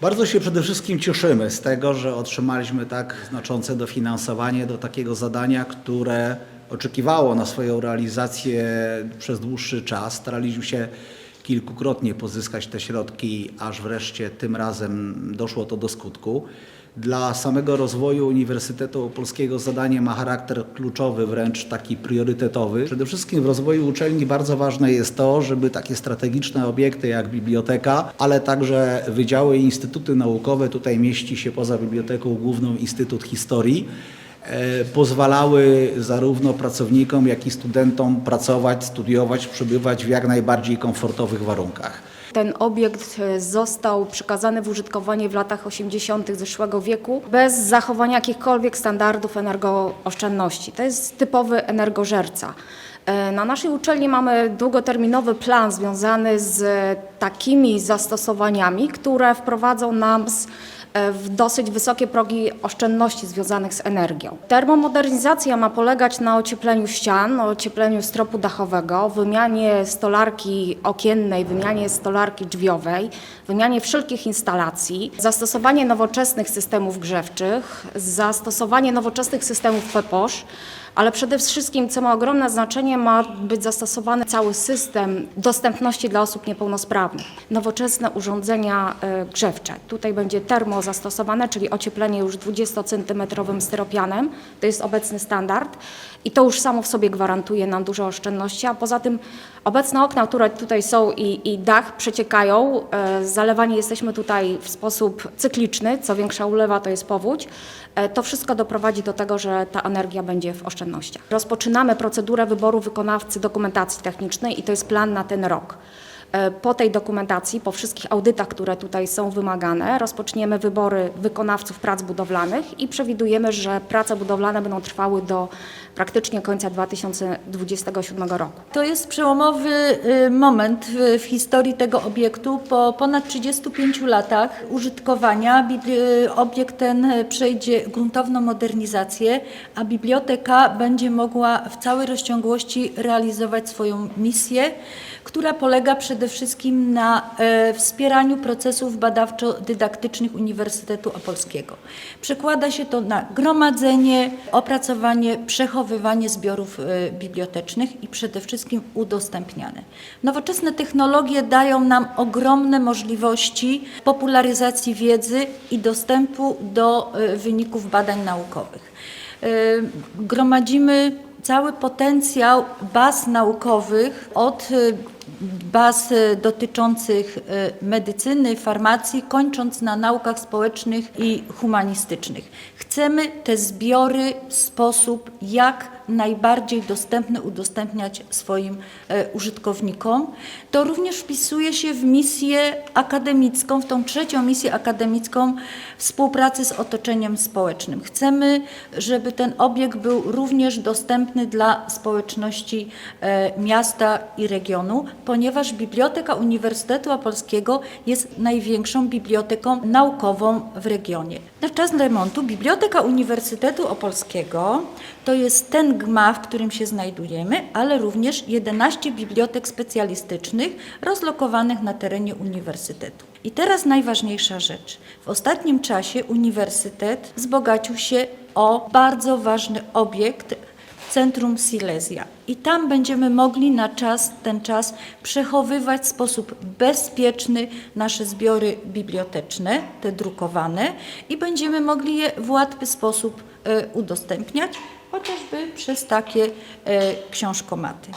Bardzo się przede wszystkim cieszymy z tego, że otrzymaliśmy tak znaczące dofinansowanie do takiego zadania, które oczekiwało na swoją realizację przez dłuższy czas. Staraliśmy się kilkukrotnie pozyskać te środki, aż wreszcie tym razem doszło to do skutku. Dla samego rozwoju Uniwersytetu Opolskiego zadanie ma charakter kluczowy, wręcz taki priorytetowy. Przede wszystkim w rozwoju uczelni bardzo ważne jest to, żeby takie strategiczne obiekty jak biblioteka, ale także wydziały i instytuty naukowe, tutaj mieści się poza biblioteką główną Instytut Historii, pozwalały zarówno pracownikom, jak i studentom pracować, studiować, przebywać w jak najbardziej komfortowych warunkach. Ten obiekt e, został przekazany w użytkowanie w latach 80. zeszłego wieku bez zachowania jakichkolwiek standardów energooszczędności. To jest typowy energożerca. E, Na naszej uczelni mamy długoterminowy plan związany z takimi zastosowaniami, które wprowadzą nam z e, w dosyć wysokie progi oszczędności związanych z energią. Termomodernizacja ma polegać na ociepleniu ścian, ociepleniu stropu dachowego, wymianie stolarki okiennej, wymianie stolarki drzwiowej, wymianie wszelkich instalacji, zastosowanie nowoczesnych systemów grzewczych, zastosowanie nowoczesnych systemów PEPOSZ, ale przede wszystkim, co ma ogromne znaczenie, ma być zastosowany cały system dostępności dla osób niepełnosprawnych. Nowoczesne urządzenia e, grzewcze. Tutaj będzie termo zastosowane, czyli ocieplenie już 20-centymetrowym styropianem. To jest obecny standard i to już samo w sobie gwarantuje nam duże oszczędności, a poza tym obecne okna, które tutaj są i, i dach przeciekają. E, Zalewani jesteśmy tutaj w sposób cykliczny. Co większa ulewa, to jest powódź. E, To wszystko doprowadzi do tego, że ta energia będzie w oszczędnościach. Rozpoczynamy procedurę wyboru wykonawcy dokumentacji technicznej i to jest plan na ten rok. E, Po tej dokumentacji, po wszystkich audytach, które tutaj są wymagane, rozpoczniemy wybory wykonawców prac budowlanych i przewidujemy, że prace budowlane będą trwały do praktycznie końca 2027 roku. To jest przełomowy y, moment w, historii tego obiektu. Po ponad 35 latach użytkowania y, obiekt ten przejdzie gruntowną modernizację, a biblioteka będzie mogła w całej rozciągłości realizować swoją misję, która polega przede wszystkim na e, wspieraniu procesów badawczo-dydaktycznych Uniwersytetu Opolskiego. Przekłada się to na gromadzenie, opracowanie, przechowywanie zbiorów e, bibliotecznych i przede wszystkim udostępniane. Nowoczesne technologie dają nam ogromne możliwości popularyzacji wiedzy i dostępu do e, wyników badań naukowych. Gromadzimy cały potencjał baz naukowych od y, baz y, dotyczących y, medycyny, farmacji, kończąc na naukach społecznych i humanistycznych. Chcemy te zbiory w sposób jak najbardziej dostępny udostępniać swoim e, użytkownikom. To również wpisuje się w misję akademicką, w tą trzecią misję akademicką współpracy z otoczeniem społecznym. Chcemy, żeby ten obiekt był również dostępny dla społeczności e, miasta i regionu, ponieważ Biblioteka Uniwersytetu Opolskiego jest największą biblioteką naukową w regionie. Na czas remontu Biblioteka Uniwersytetu Opolskiego to jest ten gmach, w którym się znajdujemy, ale również 11 bibliotek specjalistycznych rozlokowanych na terenie uniwersytetu. I teraz najważniejsza rzecz. W ostatnim czasie uniwersytet wzbogacił się o bardzo ważny obiekt Centrum Silesia. I tam będziemy mogli na czas, ten czas przechowywać w sposób bezpieczny nasze zbiory biblioteczne, te drukowane, i będziemy mogli je w łatwy sposób e, udostępniać, chociażby przez takie e, książkomaty.